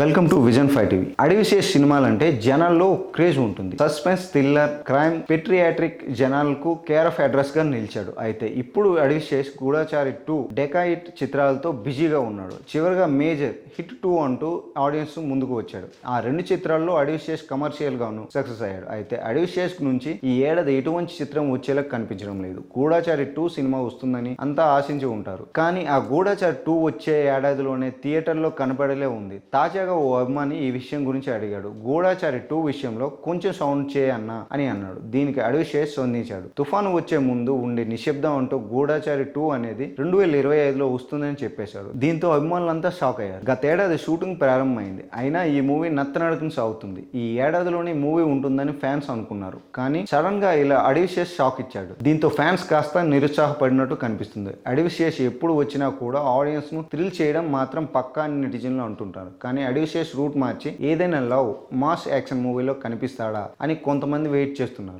Welcome to vision five TV Adivi Sesh సినిమాలంటే జనాల్లో craze ఉంటుంది. సస్పెన్స్ థ్రిల్లర్ క్రైమ్ పెట్రియాట్రిక్ జనాలకు కేర్ ఆఫ్ అడ్రస్గా నిలిచాడు. అయితే ఇప్పుడు అడివిశేష్ గూఢాచారి టూ డెకాయిట్ చిత్రాలతో బిజీగా ఉన్నాడు. చివరిగా మేజర్ హిట్ టూ అంటూ ఆడియన్స్ ముందుకు వచ్చాడు. ఆ రెండు చిత్రాల్లో అడివిశేష్ కమర్షియల్ గాను సక్సెస్ అయ్యాడు. అయితే అడివిశేష్ నుంచి ఈ ఏడాది ఎటువంటి చిత్రం వచ్చేలా కనిపించడం లేదు. గూఢాచారి టూ సినిమా వస్తుందని అంతా ఆశించి ఉంటారు. కానీ ఆ గూఢాచారి టూ వచ్చే ఏడాదిలోనే థియేటర్లో కనపడలే ఉంది. తాజా తాజాగా ఓ అభిమాని ఈ విషయం గురించి అడిగాడు. గూఢాచారి టూ విషయంలో కొంచెం సౌండ్ చేయన్న అని అన్నాడు. దీనికి అడివిశేష్ స్పందించాడు. తుఫాను వచ్చే ముందు ఉండే నిశ్శబ్దం అంటూ గూఢాచారి టూ అనేది రెండు వేల ఇరవై ఐదులో వస్తుందని చెప్పేశాడు దీంతో అభిమానులంతా షాక్ అయ్యారు. గతేడాది షూటింగ్ ప్రారంభమైంది. అయినా ఈ మూవీ నత్తనడకని సాగుతుంది. ఈ ఏడాదిలోనే మూవీ ఉంటుందని ఫ్యాన్స్ అనుకున్నారు. కానీ సడన్గా ఇలా అడివిశేష్ షాక్ ఇచ్చాడు. దీంతో ఫ్యాన్స్ కాస్త నిరుత్సాహపడినట్టు కనిపిస్తుంది. అడివిశేష్ ఎప్పుడు వచ్చినా కూడా ఆడియన్స్ను థ్రిల్ చేయడం మాత్రం పక్కా నెటిజన్లు అంటుంటారు. కానీ అడివిశేష్ రూట్ మార్చి ఏదైనా లవ్ మాస్ యాక్షన్ మూవీలో కనిపిస్తాడా అని కొంతమంది వెయిట్ చేస్తున్నారు.